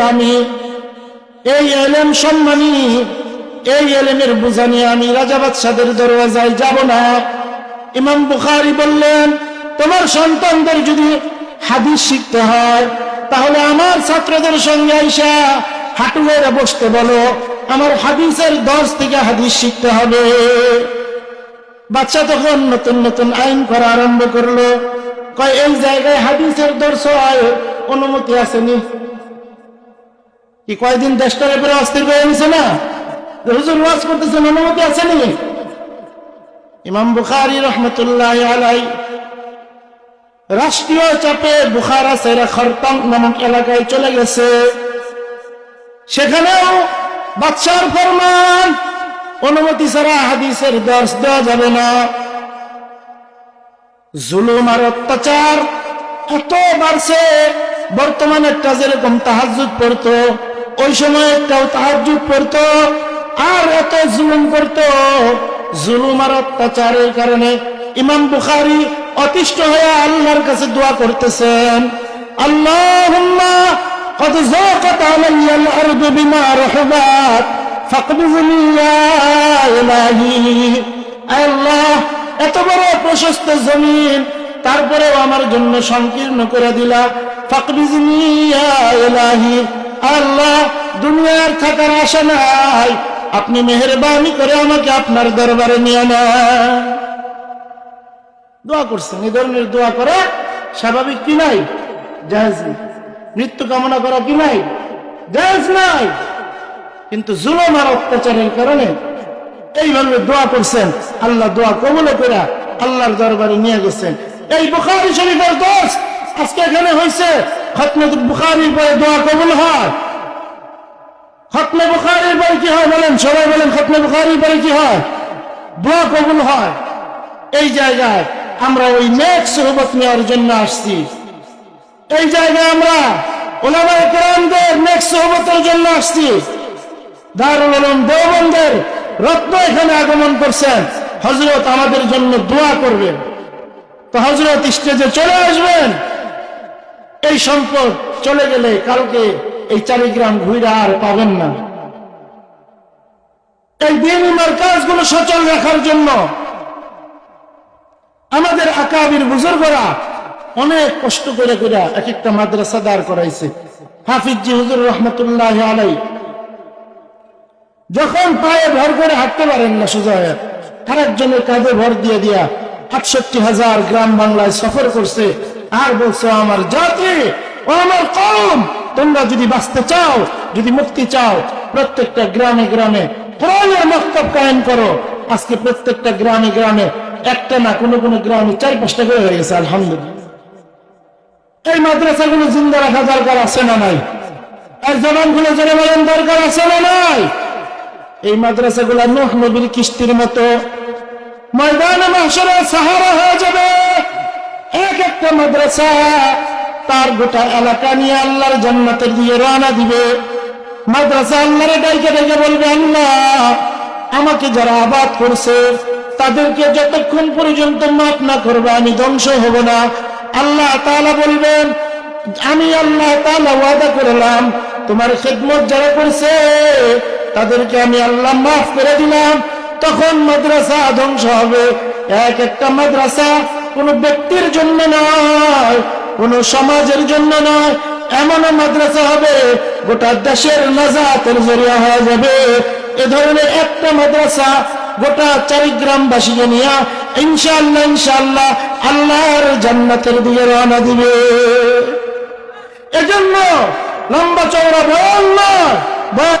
দামি, এই এলেম সম্মানী, এই এলেমের বোঝা নিয়ে আমি রাজা বাদশাদের দরওয়াজায় যাব না। ইমাম বুখারি বললেন, তোমার সন্তানদের যদি হাদিস শিখতে হয়, তাহলে আমার ছাত্রদের সঙ্গে আইসা হাঁটু মেরে বসতে বলো, আমার হাদিসের দশ থেকে হাদিস শিখতে হবে। বাচ্চা তখন নতুন নতুন আইন করা আরম্ভ করল। কয়, এই জায়গায় হাদিসের দর্শ হয় অনুমতি আসেনি। কি কয়দিন দেশটার উপরে অস্থির হয়ে গেছে না? হুজুর ওয়াজ করতেছেন, অনুমতি আসেনি। ইমাম বুখারি রহমতুল্লাহ আলাই রাষ্ট্রীয় চাপে বুখারা সেরা খরতাম নামক এলাকায় চলে গেছে। সেখানেও বাচ্চার ফরমান, অনুমতি ছাড়া হাদিসের দর্শ দেওয়া যাবে না। জুলুম আর অত্যাচার কত বাড়ছে। বর্তমানে একটা যেরকম তাহাজুদ পড়তো ওই সময় একটাও তাহাজুদ পড়তো আর এত জুলুম করতো জুলুম আর অত্যাচারের কারণে ইমাম বুখারি অতিষ্ঠ হয়ে আল্লাহর কাছে দোয়া করতেছেন আল্লাহুম্মা قد ضاقت علي الأرض بما رحبت فاقبضني يا إلهي আল্লাহ এত বড় প্রশস্ত জমিন তারপরেও আমার জন্য সংকীর্ণ করে দিলা ফাকবিজনি ইয়া আল্লাহ, দুনিয়ার থাকার আশা নাই। আপনি মেহরবানি করে আমাকে আপনার দরবারে নিয়ে নেন। দোয়া করছেন, এই ধরনের দোয়া করা স্বাভাবিক কি নাই? জাহেজ। মৃত্যু কামনা করা কি নাই? জাহেজ নাই। কিন্তু জুলুম আর অত্যাচারের কারণে এইভাবে দোয়া করছেন, আল্লাহ দোয়া কবলে করে আল্লাহর দরবারে নিয়ে গেছেন। এই বুখারি শরীফের দোষ আজকে এখানে হয়েছে, খতমে বুখারির পরে দোয়া কবুল হয়। খতমে বুখারির পরে কি হয় বলেন? সবাই বলেন, খতমে বুখারির পরে কি হয়? দোয়া কবুল হয়। এই জায়গায় আমরা ওই নেক সোহবত নেওয়ার জন্য আসছি। এই জায়গায় আমরা ওলামা একরামদের নেক সোহবতের জন্য আসছি। দারুল উলুম দেওবন্দের রত্ন এখানে আগমন করছেন। হজরত আমাদের জন্য দোয়া করবেন। তো হজরত স্টেজে চলে আসবেন। এই সম্পদ চলে গেলে কালকে এই চারিগ্রাম ঘুরে আর পাবেন না। এই দিনের কাজগুলো সচল রাখার জন্য আমাদের আকাবির বুজুর্গরা অনেক কষ্ট করে করে এক একটা মাদ্রাসা দাঁড় করাইছে। হাফিজি হুজুর রহমতুল্লাহ আলাই। যখন পায়ে ভর করে হাঁটতে পারেন না সোজা হয়ে আরেকজনের কাঁধে ভর দিয়ে দিয়া আটষট্টি হাজার গ্রাম বাংলায় সফর করছে। আর বলছে, আমার জাতি ও আমার কম তোমরা যদি বাঁচতে চাও, যদি মুক্তি চাও, প্রত্যেকটা গ্রামে গ্রামে কোরআনের মক্তব কায়েম করো। আজকে প্রত্যেকটা গ্রামে গ্রামে একটা না কোনো কোনো গ্রামে চার পাঁচটা করে হয়ে গেছে, আলহামদুলিল্লাহ। এই মাদ্রাসাগুলো জিন্দা রাখা দরকার আছে না নাই? আর জবানগুলো জেনে বলেন, দরকার আছে না নাই? এই মাদ্রাসাগুলা নোহ নবীর কিস্তির মতো। ময়দানে মাসরে সাহারা হয়ে যাবে। এক একটা মাদ্রাসা তার গোটা এলাকা নিয়ে আল্লাহর জান্নাতের দিয়ে রওনা দিবে। মাদ্রাসা আল্লাহরে ডাইকে ডেকে বলবে, আল্লাহ, আমাকে যারা আবাদ করছে, তাদেরকে যতক্ষণ পর্যন্ত মাফ না করবে, আমি ধ্বংস হব না। আল্লাহ তাআলা বলবেন, আমি আল্লাহ তাআলা ওয়াদা করলাম, তোমার খেদমত যারা করছে, তাদেরকে আমি আল্লাহ মাফ করে দিলাম। তখন মাদ্রাসা ধ্বংস হবে। এক একটা মাদ্রাসা কোন ব্যক্তির জন্য নয়, কোন সমাজের জন্য নয়, এমন মাদ্রাসা হবে, গোটা দেশের নাজাতের জরিয়া হয়ে যাবে। এ ধরনের একটা মাদ্রাসা গোটা চারিগ্রামবাসীকে নিয়ে ইনশাল্লাহ ইনশাল্লাহ আল্লাহর জান্নাতের দিকে রওনা দিবে। এজন্য লম্বা চৌড়া বল বল